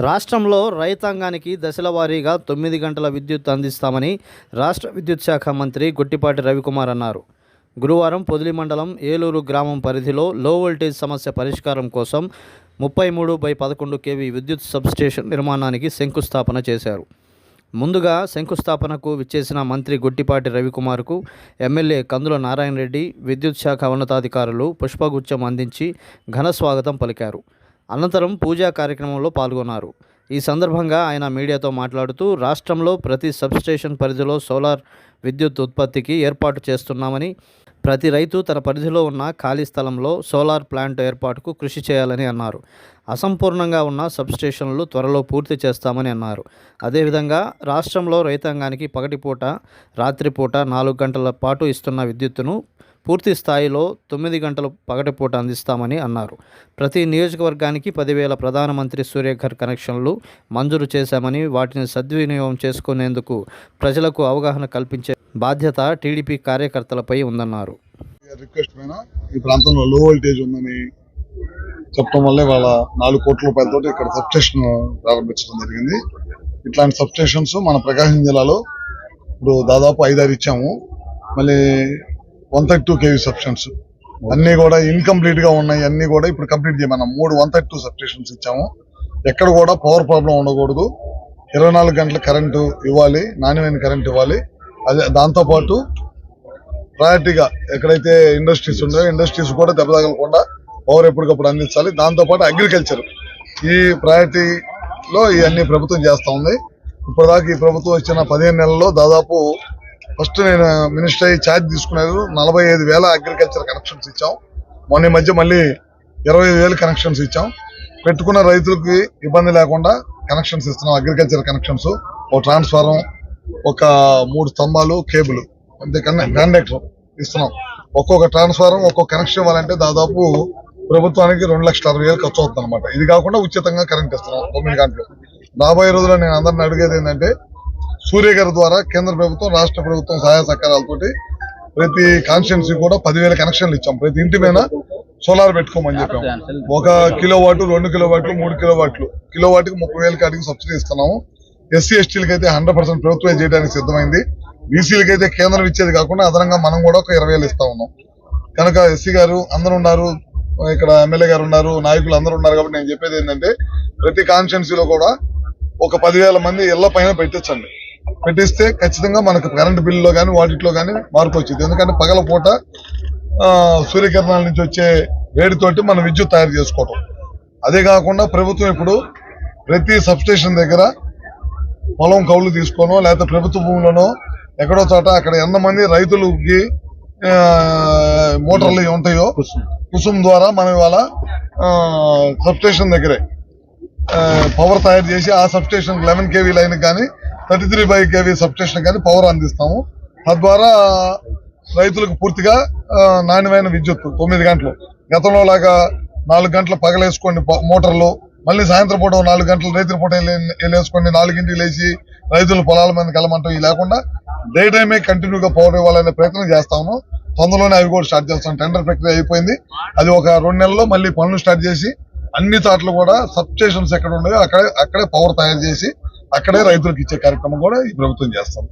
రాష్ట్రంలో రైతాంగానికి దశల వారీగా తొమ్మిది గంటల విద్యుత్ అందిస్తామని రాష్ట్ర విద్యుత్ శాఖ మంత్రి గొట్టిపాటి రవికుమార్ అన్నారు. గురువారం పొదిలి మండలం ఏలూరు గ్రామం పరిధిలో లో వోల్టేజ్ సమస్య పరిష్కారం కోసం ముప్పై మూడు బై పదకొండు కేవీ విద్యుత్ సబ్స్టేషన్ నిర్మాణానికి శంకుస్థాపన చేశారు. ముందుగా శంకుస్థాపనకు విచ్చేసిన మంత్రి గొట్టిపాటి రవికుమార్కు ఎమ్మెల్యే కందుల నారాయణ రెడ్డి విద్యుత్ శాఖ ఉన్నతాధికారులు పుష్పగుచ్చం అందించి ఘన స్వాగతం పలికారు. అనంతరం పూజా కార్యక్రమంలో పాల్గొన్నారు. ఈ సందర్భంగా ఆయన మీడియాతో మాట్లాడుతూ రాష్ట్రంలో ప్రతి సబ్స్టేషన్ పరిధిలో సోలార్ విద్యుత్ ఉత్పత్తికి ఏర్పాటు చేస్తున్నామని ప్రతి రైతు తన పరిధిలో ఉన్న ఖాళీ స్థలంలో సోలార్ ప్లాంట్ ఏర్పాటుకు కృషి చేయాలని అన్నారు. అసంపూర్ణంగా ఉన్న సబ్స్టేషన్లు త్వరలో పూర్తి చేస్తామని అన్నారు. అదేవిధంగా రాష్ట్రంలో రైతాంగానికి పగటిపూట రాత్రిపూట నాలుగు గంటల పాటు ఇస్తున్న విద్యుత్తును పూర్తి స్థాయిలో తొమ్మిది గంటలు పగటిపూట అందిస్తామని అన్నారు. ప్రతి నియోజకవర్గానికి పదివేల ప్రధానమంత్రి సూర్యఘర్ కనెక్షన్లు మంజూరు చేశామని వాటిని సద్వినియోగం చేసుకునేందుకు ప్రజలకు అవగాహన కల్పించే బాధ్యత టీడీపీ కార్యకర్తలపై ఉందన్నారు. రిక్వెస్ట్ పైన ఈ ప్రాంతంలో లో వోల్టేజ్ ఉందని చెప్పడం వల్ల వాళ్ళ నాలుగు కోట్ల రూపాయలతో ఇక్కడ సబ్స్టేషన్ ప్రారంభించడం జరిగింది. ఇట్లాంటి సబ్స్టేషన్స్ మన ప్రకాశం జిల్లాలో ఇప్పుడు దాదాపు ఐదారు ఇచ్చాము. మళ్ళీ one thirty two KV substations అన్ని కూడా ఇన్కంప్లీట్గా ఉన్నాయి. అన్ని కూడా ఇప్పుడు కంప్లీట్ చేయమన్నాం. మూడు వన్ థర్టీ టూ సబ్స్టేషన్స్ ఇచ్చాము. ఎక్కడ కూడా పవర్ ప్రాబ్లం ఉండకూడదు. ఇరవై నాలుగు గంటల కరెంటు ఇవ్వాలి. నాణ్యమైన కరెంట్ ఇవ్వాలి. అదే దాంతో పాటు ప్రయారిటీగా ఎక్కడైతే ఇండస్ట్రీస్ ఉన్నాయో ఇండస్ట్రీస్ కూడా దెబ్బతగలకుండా పవర్ ఎప్పటికప్పుడు అందించాలి. దాంతో పాటు అగ్రికల్చర్ ఈ ప్రయారిటీలో ఇవన్నీ ప్రభుత్వం చేస్తూ ఉంది. ఇప్పటిదాకా ఈ ప్రభుత్వం వచ్చిన పదిహేను నెలల్లో దాదాపు ఫస్ట్ నేను మినిస్టర్ అయ్యి ఛార్జ్ తీసుకున్నారు నలభై ఐదు వేల అగ్రికల్చర్ కనెక్షన్స్ ఇచ్చాం. మొన్న ఈ మధ్య మళ్ళీ ఇరవై ఐదు వేలు కనెక్షన్స్ ఇచ్చాం. పెట్టుకున్న రైతులకి ఇబ్బంది లేకుండా కనెక్షన్స్ ఇస్తున్నాం అగ్రికల్చర్ కనెక్షన్స్ ఒక ట్రాన్స్ఫారం ఒక మూడు స్తంభాలు కేబుల్ అంతేకన్నా కండక్టర్ ఇస్తున్నాం. ఒక్కొక్క ట్రాన్స్ఫారం ఒక్కొక్క కనెక్షన్ ఇవ్వాలంటే దాదాపు ప్రభుత్వానికి రెండు లక్షల అరవై వేలు ఖర్చు అవుతుంది అనమాట ఇది కాకుండా ఉచితంగా కరెంట్ ఇస్తున్నాం తొమ్మిది గంటలు రాబోయే రోజుల్లో నేను అందరిని అడిగేది ఏంటంటే సూర్య గారి ద్వారా కేంద్ర ప్రభుత్వం రాష్ట్ర ప్రభుత్వం సహాయ సహకారాలతోటి ప్రతి కాన్స్టిట్యున్సీ కూడా పదివేల కనెక్షన్లు ఇచ్చాం. ప్రతి ఇంటి మీద సోలార్ పెట్టుకోమని చెప్పాం. ఒక కిలో వాటు రెండు కిలో వాట్లు మూడు కిలో వాట్లు కిలో వాటికి ముప్పై వేల కాటికి సబ్సిడీ ఇస్తున్నాము. ఎస్సీ ఎస్టీలకి అయితే హండ్రెడ్ పర్సెంట్ ప్రభుత్వం చేయడానికి సిద్ధమైంది. బీసీలకి అయితే కేంద్రం ఇచ్చేది కాకుండా అదనంగా మనం కూడా ఒక ఇరవై వేలు ఇస్తా ఉన్నాం. కనుక ఎస్సీ గారు అందరూ ఉన్నారు ఇక్కడ ఎమ్మెల్యే గారు ఉన్నారు నాయకులు అందరూ ఉన్నారు కాబట్టి నేను చెప్పేది ఏంటంటే ప్రతి కాన్స్టిట్యున్సీలో కూడా ఒక పదివేల మంది ఇళ్ళ పైన పెట్టించండి. పెట్టిస్తే ఖచ్చితంగా మనకు కరెంట్ బిల్లులో కానీ వాటిలో కానీ మార్పు వచ్చింది. ఎందుకంటే పగల పూట సూర్యకిరణాల నుంచి వచ్చే వేడితోటి మనం విద్యుత్ తయారు చేసుకోవటం. అదే కాకుండా ప్రభుత్వం ఇప్పుడు ప్రతి సబ్స్టేషన్ దగ్గర పొలం కౌలు తీసుకోనో లేకపోతే ప్రభుత్వ భూములను ఎక్కడో చోట అక్కడ ఎంతమంది రైతులకి మోటార్లు ఉంటాయో కుసుమ్. ద్వారా మనం ఇవాళ సబ్స్టేషన్ దగ్గరే పవర్ తయారు చేసి ఆ సబ్స్టేషన్ లెవెన్ కేవీ లైన్ కానీ thirty three by KV substation కానీ పవర్ అందిస్తాము. తద్వారా రైతులకు పూర్తిగా నాణ్యమైన విద్యుత్ తొమ్మిది గంటలు. గతంలో లాగా నాలుగు గంటలు పగలేసుకోండి మోటార్లు. మళ్ళీ సాయంత్రం పూట నాలుగు గంటలు రైతుల పూట వెళ్ళి- నాలుగింటికి లేచి రైతులు పొలాల మీద వెళ్ళమంటాం ఇవి లేకుండా డే టైమే కంటిన్యూగా పవర్ ఇవ్వాలనే ప్రయత్నం చేస్తాము. తొందరలోనే అవి కూడా స్టార్ట్ చేస్తాం. టెండర్ ప్రక్రియ అయిపోయింది. అది ఒక రెండు నెలల్లో మళ్ళీ పనులు స్టార్ట్ చేసి అన్ని చోట్ల కూడా సబ్ స్టేషన్స్ ఎక్కడ ఉన్నాయో అక్కడే అక్కడే పవర్ తయారు చేసి అక్కడే రైతులకు ఇచ్చే కార్యక్రమం కూడా ఈ ప్రభుత్వం చేస్తాం.